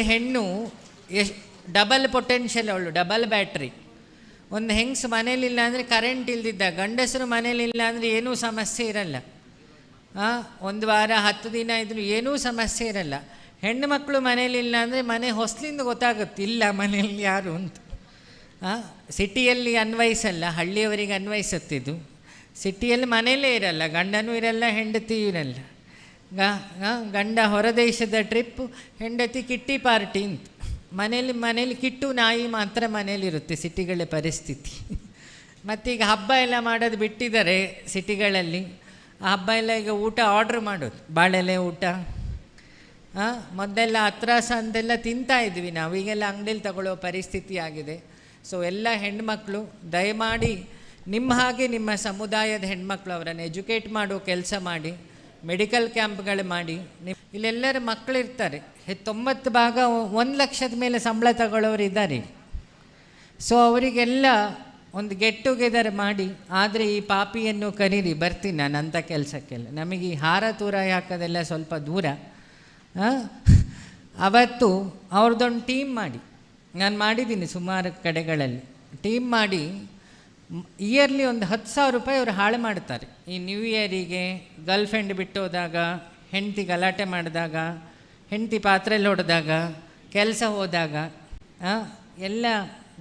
ಒಂದು ಹೆಣ್ಣು double potential ಅವಳು ಡಬಲ್ ಬ್ಯಾಟ್ರಿ ಒಂದು ಹೆಂಗ್ಸ್ ಮನೇಲಿಲ್ಲ ಅಂದರೆ ಕರೆಂಟ್ ಇಲ್ದಿದ್ದ, ಗಂಡಸರು ಮನೇಲಿಲ್ಲ ಅಂದರೆ ಏನೂ ಸಮಸ್ಯೆ ಇರಲ್ಲ. ಒಂದು ವಾರ, ಹತ್ತು ದಿನ ಇದ್ರೂ ಏನೂ ಸಮಸ್ಯೆ ಇರಲ್ಲ. ಹೆಣ್ಣು ಮಕ್ಕಳು ಮನೇಲಿಲ್ಲ ಅಂದರೆ ಮನೆ ಹೊಸಲಿಂದ ಗೊತ್ತಾಗುತ್ತೆ, ಇಲ್ಲ ಮನೆಯಲ್ಲಿ ಯಾರು ಅಂತ. ಸಿಟಿಯಲ್ಲಿ ಅನ್ವಯಿಸಲ್ಲ ಹಳ್ಳಿಯವರಿಗೆ ಅನ್ವಯಿಸುತ್ತಿದ್ದು. ಸಿಟಿಯಲ್ಲಿ ಮನೇಲೇ ಇರಲ್ಲ, ಗಂಡನೂ ಇರಲ್ಲ, ಹೆಂಡತಿಯೂ ಇರಲ್ಲ. ಗ ಗಂಡ ಹೊರದೇಶದ ಟ್ರಿಪ್ ಹೆಂಡತಿ ಕಿಟ್ಟಿ ಪಾರ್ಟಿ ಅಂತ ಮನೇಲಿ ಮನೇಲಿ ಕಿಟ್ಟು ನಾಯಿ ಮಾತ್ರ ಮನೇಲಿರುತ್ತೆ ಸಿಟಿಗಳ ಪರಿಸ್ಥಿತಿ. ಮತ್ತೀಗ ಹಬ್ಬ ಎಲ್ಲ ಮಾಡೋದು ಬಿಟ್ಟಿದ್ದಾರೆ ಸಿಟಿಗಳಲ್ಲಿ. ಆ ಹಬ್ಬ ಎಲ್ಲ ಈಗ ಊಟ ಆರ್ಡ್ರ್ ಮಾಡೋದು, ಬಾಳೆಲೆ ಊಟ. ಹಾಂ ಮೊದಲೆಲ್ಲ ಹತ್ರಾಸ ಅಂತೆಲ್ಲ ತಿಂತಾ ಇದ್ವಿ ನಾವು. ಈಗೆಲ್ಲ ಅಂಗಡಿಲಿ ತಗೊಳ್ಳೋ ಪರಿಸ್ಥಿತಿ ಆಗಿದೆ. ಸೊ ಎಲ್ಲ ಹೆಣ್ಮಕ್ಳು, ದಯಮಾಡಿ ನಿಮ್ಮ ಹಾಗೆ ನಿಮ್ಮ ಸಮುದಾಯದ ಹೆಣ್ಮಕ್ಳು ಅವರನ್ನು ಎಜುಕೇಟ್ ಮಾಡೋ ಕೆಲಸ ಮಾಡಿ. ಮೆಡಿಕಲ್ ಕ್ಯಾಂಪ್ಗಳು ಮಾಡಿ ಇಲ್ಲೆಲ್ಲರೂ ಮಕ್ಕಳು ಇರ್ತಾರೆ ತೊಂಬತ್ತು ಭಾಗ ಒಂದು ಲಕ್ಷದ ಮೇಲೆ ಸಂಬಳ ತಗೊಳ್ಳೋರು ಇದ್ದಾರೆ. ಸೊ ಅವರಿಗೆಲ್ಲ ಒಂದು ಗೆಟ್ ಟುಗೆದರ್ ಮಾಡಿ, ಆದರೆ ಈ ಪಾಪಿಯನ್ನು ಕರೀರಿ, ಬರ್ತೀನಿ ನಾನು ಅಂಥ ಕೆಲಸಕ್ಕೆಲ್ಲ. ನಮಗೆ ಈ ಹಾರ ತೂರ ಹಾಕೋದೆಲ್ಲ ಸ್ವಲ್ಪ ದೂರ? ಅವತ್ತು ಅವ್ರದ್ದೊಂದು ಟೀಮ್ ಮಾಡಿ. ನಾನು ಮಾಡಿದ್ದೀನಿ ಸುಮಾರು ಕಡೆಗಳಲ್ಲಿ. ಟೀಮ್ ಮಾಡಿ ಇಯರ್ಲಿ ಒಂದು ಹತ್ತು ಸಾವಿರ ರೂಪಾಯಿ ಅವರು ಹಾಳು ಮಾಡ್ತಾರೆ ಈ ನ್ಯೂ ಇಯರಿಗೆ ಗರ್ಲ್ ಫ್ರೆಂಡ್ ಬಿಟ್ಟು ಹೋದಾಗ ಹೆಂಡತಿ ಗಲಾಟೆ ಮಾಡಿದಾಗ, ಹೆಂಡತಿ ಪಾತ್ರೆಯಲ್ಲಿ ಹೊಡೆದಾಗ ಕೆಲಸ ಹೋದಾಗ ಎಲ್ಲ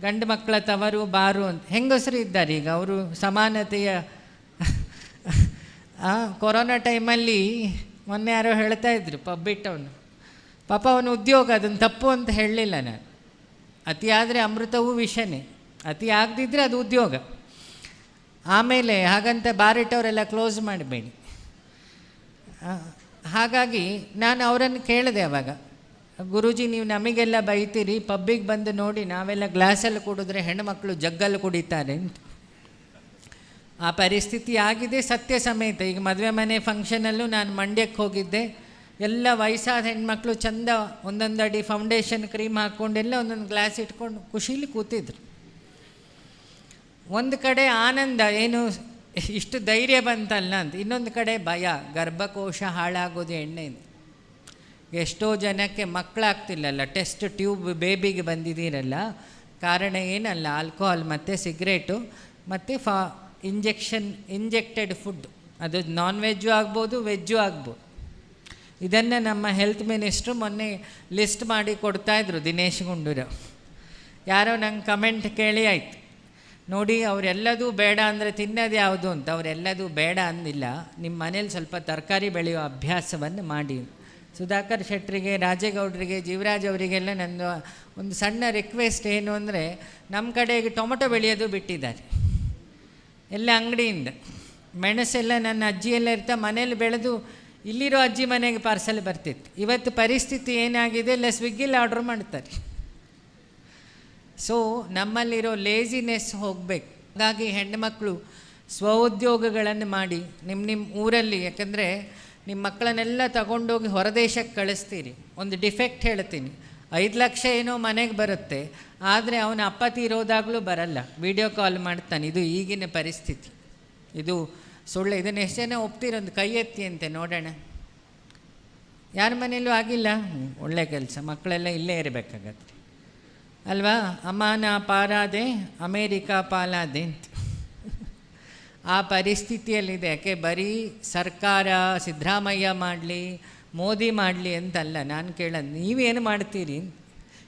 ಗಂಡು ಮಕ್ಕಳ ತವರು, ಬಾರು ಅಂತ ಹೆಂಗಸರು ಇದ್ದಾರೆ ಈಗ. ಅವರು ಸಮಾನತೆಯ ಕೊರೋನಾ ಟೈಮಲ್ಲಿ ಮೊನ್ನೆ ಯಾರೋ ಹೇಳ್ತಾ ಇದ್ರು ಪಬ್ ಬಿಟ್ಟವನು ಪಾಪ ಅವನು ಉದ್ಯೋಗ ಅದನ್ನು ತಪ್ಪು ಅಂತ ಹೇಳಲಿಲ್ಲ ನಾನು. ಅತಿ ಆದರೆ ಅಮೃತವೂ ವಿಷನೇ. ಅತಿ ಆಗದಿದ್ದರೆ ಅದು ಉದ್ಯೋಗ. ಆಮೇಲೆ ಹಾಗಂತ ಬಾರಿಟ್ಟವರೆಲ್ಲ ಕ್ಲೋಸ್ ಮಾಡಬೇಡಿ. ಹಾಗಾಗಿ ನಾನು ಅವರನ್ನು ಕೇಳಿದೆ ಅವಾಗ, ಗುರೂಜಿ, ನೀವು ನಮಗೆಲ್ಲ ಬೈತೀರಿ, ಪಬ್ಬಿಗೆ ಬಂದು ನೋಡಿ ನಾವೆಲ್ಲ ಗ್ಲಾಸಲ್ಲಿ ಕುಡಿದ್ರೆ ಹೆಣ್ಮಕ್ಳು ಜಗ್ಗಲ್ಲಿ ಕುಡಿತಾರೆ ಅಂತ. ಆ ಪರಿಸ್ಥಿತಿ ಆಗಿದೆ ಸತ್ಯ ಸಮೇತ. ಈಗ ಮದುವೆ ಮನೆ ಫಂಕ್ಷನಲ್ಲೂ ನಾನು ಮಂಡ್ಯಕ್ಕೆ ಹೋಗಿದ್ದೆ. ಎಲ್ಲ ವಯಸ್ಸಾದ ಹೆಣ್ಮಕ್ಳು ಚಂದ ಒಂದೊಂದು ಅಡಿ ಫೌಂಡೇಶನ್ ಕ್ರೀಮ್ ಹಾಕ್ಕೊಂಡೆಲ್ಲ ಒಂದೊಂದು ಗ್ಲಾಸ್ ಇಟ್ಕೊಂಡು ಖುಷೀಲಿ ಕೂತಿದ್ರು. ಒಂದು ಕಡೆ ಆನಂದ, ಏನು, ಇಷ್ಟು ಧೈರ್ಯ ಬಂತಲ್ಲ ಅಂತ. ಇನ್ನೊಂದು ಕಡೆ ಭಯ, ಗರ್ಭಕೋಶ ಹಾಳಾಗೋದು ಎಣ್ಣೆಯಿಂದ ಎಷ್ಟೋ ಜನಕ್ಕೆ ಮಕ್ಕಳಾಗ್ತಿಲ್ಲಲ್ಲ, ಟೆಸ್ಟ್ ಟ್ಯೂಬ್ ಬೇಬಿಗೆ ಬಂದಿದ್ದೀರಲ್ಲ. ಕಾರಣ ಏನಲ್ಲ, ಆಲ್ಕೋಹಾಲ್ ಮತ್ತು ಸಿಗರೇಟು, ಮತ್ತು ಫಾ, ಇಂಜೆಕ್ಷನ್, ಇಂಜೆಕ್ಟೆಡ್ ಫುಡ್. ಅದು ನಾನ್ ವೆಜ್ಜು ಆಗ್ಬೋದು ವೆಜ್ಜು ಆಗ್ಬೋದು. ಇದನ್ನು ನಮ್ಮ ಹೆಲ್ತ್ ಮಿನಿಸ್ಟ್ರು ಮೊನ್ನೆ ಲಿಸ್ಟ್ ಮಾಡಿ ಕೊಡ್ತಾಯಿದ್ರು ದಿನೇಶ್ ಗುಂಡೂರಾವ್ ಯಾರೋ ನಂಗೆ ಕಮೆಂಟ್ ಕೇಳಿ ಆಯ್ತು. ನೋಡಿ, ಅವರೆಲ್ಲದೂ ಬೇಡ ಅಂದರೆ ತಿನ್ನೋದು ಯಾವುದು ಅಂತ. ಅವರೆಲ್ಲದೂ ಬೇಡ ಅಂದಿಲ್ಲ. ನಿಮ್ಮ ಮನೇಲಿ ಸ್ವಲ್ಪ ತರಕಾರಿ ಬೆಳೆಯೋ ಅಭ್ಯಾಸವನ್ನು ಮಾಡಿ. ಸುಧಾಕರ್ ಶೆಟ್ಟರಿಗೆ ರಾಜೇಗೌಡರಿಗೆ, ಜೀವರಾಜ್ ಅವರಿಗೆಲ್ಲ ನನ್ನ ಒಂದು ಸಣ್ಣ ರಿಕ್ವೆಸ್ಟ್ ಏನು ಅಂದರೆ ನಮ್ಮ ಕಡೆಗೆ ಟೊಮೊಟೊ ಬೆಳೆಯೋದು ಬಿಟ್ಟಿದ್ದಾರೆ. ಎಲ್ಲ ಅಂಗಡಿಯಿಂದ. ಮೆಣಸೆಲ್ಲ ನನ್ನ ಅಜ್ಜಿಯೆಲ್ಲ ಇರ್ತಾ ಮನೇಲಿ ಬೆಳೆದು ಇಲ್ಲಿರೋ ಅಜ್ಜಿ ಮನೆಗೆ ಪಾರ್ಸಲ್ ಬರ್ತಿತ್ತು. ಇವತ್ತು ಪರಿಸ್ಥಿತಿ ಏನಾಗಿದೆ? ಇಲ್ಲ ಸ್ವಿಗ್ಗಿಲಿ ಆರ್ಡ್ರ್ ಮಾಡ್ತಾರೆ. ಸೊ ನಮ್ಮಲ್ಲಿರೋ ಲೇಜಿನೆಸ್ ಹೋಗಬೇಕು. ಹಾಗಾಗಿ ಹೆಣ್ಣುಮಕ್ಕಳು ಸ್ವಉದ್ಯೋಗಗಳನ್ನು ಮಾಡಿ ನಿಮ್ಮ ನಿಮ್ಮ ಊರಲ್ಲಿ, ಯಾಕಂದರೆ ನಿಮ್ಮ ಮಕ್ಕಳನ್ನೆಲ್ಲ ತಗೊಂಡೋಗಿ ಹೊರದೇಶಕ್ಕೆ ಕಳಿಸ್ತೀರಿ. ಒಂದು ಡಿಫೆಕ್ಟ್ ಹೇಳ್ತೀನಿ. ಐದು ಲಕ್ಷ ಏನೋ ಮನೆಗೆ ಬರುತ್ತೆ, ಆದರೆ ಅವನ ಅಪ್ಪ ತೀರೋದಾಗಲೂ ಬರಲ್ಲ. ವಿಡಿಯೋ ಕಾಲ್ ಮಾಡ್ತಾನೆ. ಇದು ಈಗಿನ ಪರಿಸ್ಥಿತಿ. ಇದು ಸುಳ್ಳು. ಇದನ್ನು ಎಷ್ಟು ಜನ ಒಪ್ತಿರೊಂದು ಕೈ ಎತ್ತಿ ಅಂತೆ ನೋಡೋಣ. ಯಾರ ಮನೆಯಲ್ಲೂ ಆಗಿಲ್ಲ? ಒಳ್ಳೆ ಕೆಲಸ. ಮಕ್ಕಳೆಲ್ಲ ಇಲ್ಲೇ ಇರಬೇಕಾಗತ್ತೆ. ಅಲ್ವಾ? ಅಮಾನ ಪಾರಾದೆ, ಅಮೇರಿಕಾ ಪಾಲಾದೆ ಅಂತ. ಆ ಪರಿಸ್ಥಿತಿಯಲ್ಲಿದೆ. ಯಾಕೆ? ಬರೀ ಸರ್ಕಾರ ಸಿದ್ದರಾಮಯ್ಯ ಮಾಡಲಿ, ಮೋದಿ ಮಾಡಲಿ ಅಂತಲ್ಲ. ನಾನು ಕೇಳೋದು, ನೀವೇನು ಮಾಡ್ತೀರಿ?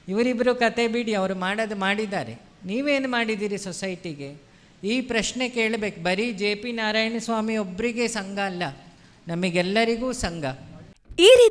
ಇವರಿಬ್ಬರು ಕತೆ ಬಿಡಿ, ಅವರು ಮಾಡೋದು ಮಾಡಿದ್ದಾರೆ. ನೀವೇನು ಮಾಡಿದ್ದೀರಿ ಸೊಸೈಟಿಗೆ? ಈ ಪ್ರಶ್ನೆ ಕೇಳಬೇಕು. ಬರೀ ಜೆ ಪಿ ನಾರಾಯಣ ಸ್ವಾಮಿ ಒಬ್ಬರಿಗೆ ಸಂಘ ಅಲ್ಲ. ನಮಗೆಲ್ಲರಿಗೂ ಸಂಘ.